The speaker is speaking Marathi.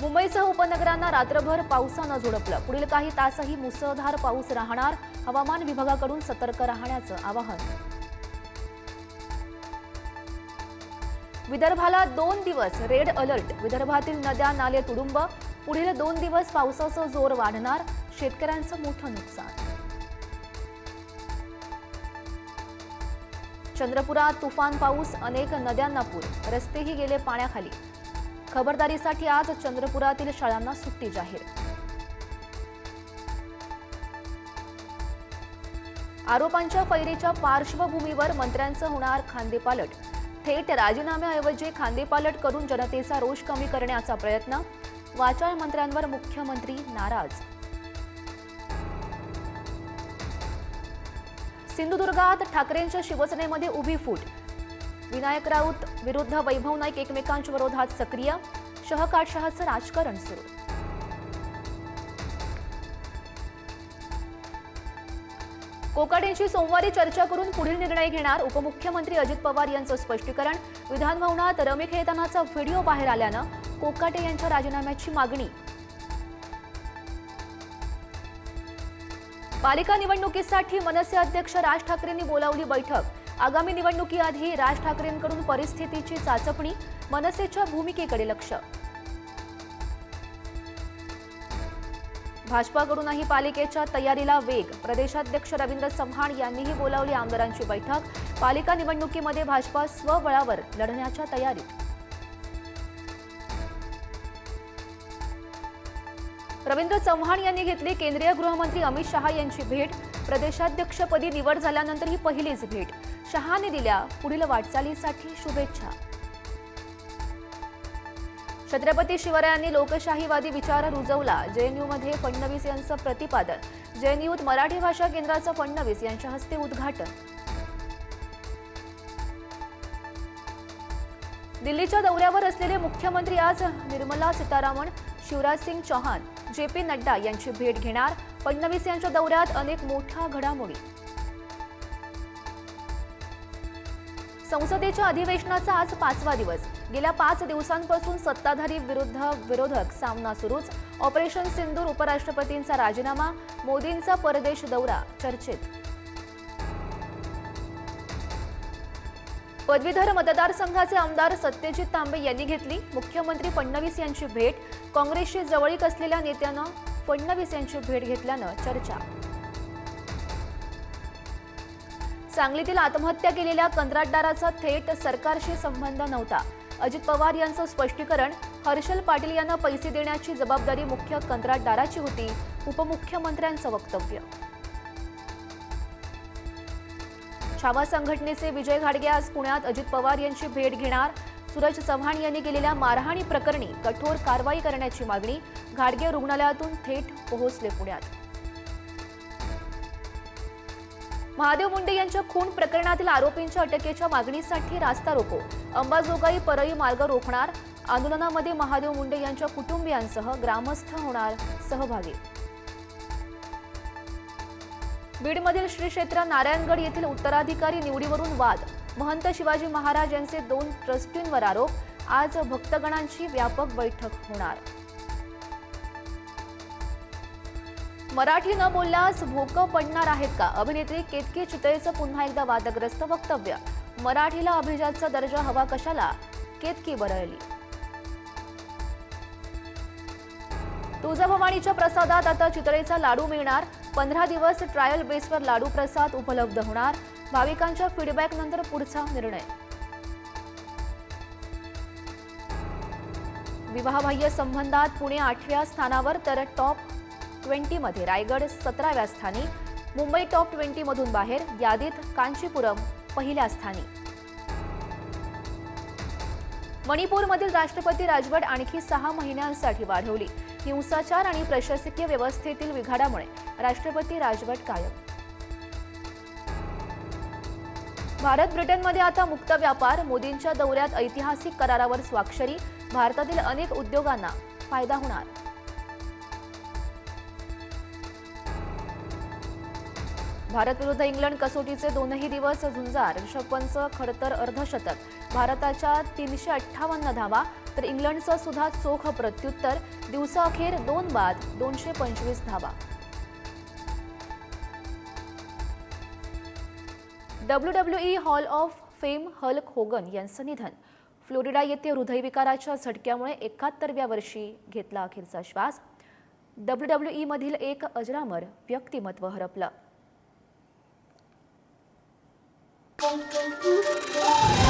मुंबईसह उपनगरांना रात्रभर पावसानं झोडपलं. पुढील काही तासही मुसळधार पाऊस राहणार. हवामान विभागाकडून सतर्क राहण्याचं आवाहन. विदर्भाला दोन दिवस रेड अलर्ट. विदर्भातील नद्या नाले तुडुंब. पुढील दोन दिवस पावसाचं जोर वाढणार. शेतकऱ्यांचं मोठं नुकसान. चंद्रपुरात तुफान पाऊस. अनेक नद्यांना पूर. रस्तेही गेले पाण्याखाली. खबरदारीसाठी आज चंद्रपुरातील शाळांना सुट्टी जाहीर. आरोपांच्या फैरीच्या पार्श्वभूमीवर मंत्र्यांचं होणार खांदेपालट थेट राजीनाम्याऐवजी खांदेपालट करून जनतेचा रोष कमी करण्याचा प्रयत्न वाचाळ मंत्र्यांवर मुख्यमंत्री नाराज. सिंधुदुर्गात ठाकरेंच्या शिवसेनेमध्ये उभी फूट विनायक राऊत विरुद्ध वैभव नाईक एकमेकांच्या विरोधात सक्रिय. शहकाटशहाचं राजकारण सुरू. कोकाटेंशी सोमवारी चर्चा करून पुढील निर्णय घेणार उपमुख्यमंत्री अजित पवार यांचं स्पष्टीकरण. विधानभवनात रमी खेळतानाचा व्हिडिओ बाहेर आल्यानं कोकाटे यांच्या राजीनाम्याची मागणी. पालिका निवडणुकीसाठी मनसे अध्यक्ष राज ठाकरेंनी बोलावली बैठक. आगामी निवडणुकीआधी राज ठाकरेंकडून परिस्थितीची चाचपणी मनसेच्या भूमिकेकडे लक्ष. भाजपाकडूनही पालिकेच्या तयारीला वेग. प्रदेशाध्यक्ष रवींद्र चव्हाण यांनीही बोलावली आमदारांची बैठक. पालिका निवडणुकीमध्ये भाजपा स्वबळावर लढण्याच्या तयारीत रवींद्र चव्हाण यांनी घेतली केंद्रीय गृहमंत्री अमित शहा यांची भेट. प्रदेशाध्यक्षपदी निवड झाल्यानंतर ही पहिलीच भेट. शहाने दिल्या पुढील वाटचालीसाठी शुभेच्छा. छत्रपती शिवरायांनी लोकशाहीवादी विचार रुजवला. जेएनयूमध्ये फडणवीस यांचं प्रतिपादन. जेएनयूत मराठी भाषा केंद्राचं फडणवीस यांच्या हस्ते उद्घाटन. दिल्लीच्या दौऱ्यावर असलेले मुख्यमंत्री आज निर्मला सीतारामन शिवराज सिंग चौहान जे पी नड्डा यांची भेट घेणार. फडणवीस यांच्या दौऱ्यात अनेक मोठ्या घडामोडी. संसदेच्या अधिवेशनाचा आज पाचवा दिवस. गेल्या पाच दिवसांपासून सत्ताधारी विरुद्ध विरोधक सामना सुरूच. ऑपरेशन सिंदूर उपराष्ट्रपतींचा राजीनामा मोदींचा परदेश दौरा चर्चेत. पदवीधर मतदारसंघाचे आमदार सत्यजित तांबे यांनी घेतली. मुख्यमंत्री फडणवीस यांची भेट. काँग्रेसशी जवळीक असलेल्या नेत्यानं फडणवीस यांची भेट घेतल्यानं चर्चा. सांगलीतील आत्महत्या केलेल्या कंत्राटदाराचा थेट सरकारशी संबंध नव्हता. अजित पवार यांचं स्पष्टीकरण हर्षल पाटील यांना पैसे देण्याची जबाबदारी मुख्य कंत्राटदाराची होती उपमुख्यमंत्र्यांचं वक्तव्य. छावा संघटनेचे विजय घाडगे आज पुण्यात अजित पवार यांची भेट घेणार. सूरज चव्हाण यांनी केलेल्या मारहाणी प्रकरणी कठोर कारवाई करण्याची मागणी घाडगे रुग्णालयातून थेट पोहोचले पुण्यात. महादेव मुंडे यांच्या खून प्रकरणातील आरोपींच्या अटकेच्या मागणीसाठी रास्ता रोको. अंबाजोगाई परळी मार्ग रोखणार. आंदोलनामध्ये महादेव मुंडे यांच्या कुटुंबियांसह ग्रामस्थ होणार सहभागी. बीडमधील श्री क्षेत्र नारायणगड येथील उत्तराधिकारी निवडीवरून वाद. महंत शिवाजी महाराज यांचे दोन ट्रस्टींवर आरोप. आज भक्तगणांची व्यापक बैठक होणार. मराठी न बोलल्यास भोकं पडणार आहेत का? अभिनेत्री केतकी चितळेचं पुन्हा एकदा वादग्रस्त वक्तव्य. मराठीला अभिजातचा दर्जा हवा कशाला? केतकी बरळली. तुळजाभवानीच्या प्रसादात आता चितळेचा लाडू मिळणार. पंधरा दिवस ट्रायल बेसवर लाडू प्रसाद उपलब्ध होणार. भाविकांच्या फीडबॅक नंतर पुढचा निर्णय. विवाहबाह्य संबंधात पुणे आठव्या स्थानावर तर टॉप ट्वेंटीमध्ये रायगड सतराव्या स्थानी मुंबई टॉप ट्वेंटीमधून बाहेर यादीत कांचीपुरम पहिल्या स्थानी. मणिपूरमधील राष्ट्रपती राजवट आणखी सहा महिन्यांसाठी वाढवली. हिंसाचार आणि प्रशासकीय व्यवस्थेतील बिघाडामुळे राष्ट्रपती राजवट कायम. भारत ब्रिटनमध्ये आता मुक्त व्यापार मोदींच्या दौऱ्यात ऐतिहासिक करारावर स्वाक्षरी भारतातील अनेक उद्योगांना फायदा होणार. भारत विरुद्ध इंग्लंड कसोटीचे दोनही दिवस झुंजार. ऋषभ पंत खडतर अर्धशतक. भारताच्या तीनशे अठ्ठावन्न धावा तर इंग्लंडचं सुद्धा चोख प्रत्युत्तर. दिवसाअखेर दोन बाद दोनशे पंचवीस धावा. W W E hall of fame Hulk Hogan यांचं निधन. फ्लोरिडा येथे हृदयविकाराच्या झटक्यामुळे एकाहत्तरव्या वर्षी घेतला अखेरचा श्वास. डब्ल्यू डब्ल्यू ईमधील एक अजरामर व्यक्तिमत्व हरपलं. Música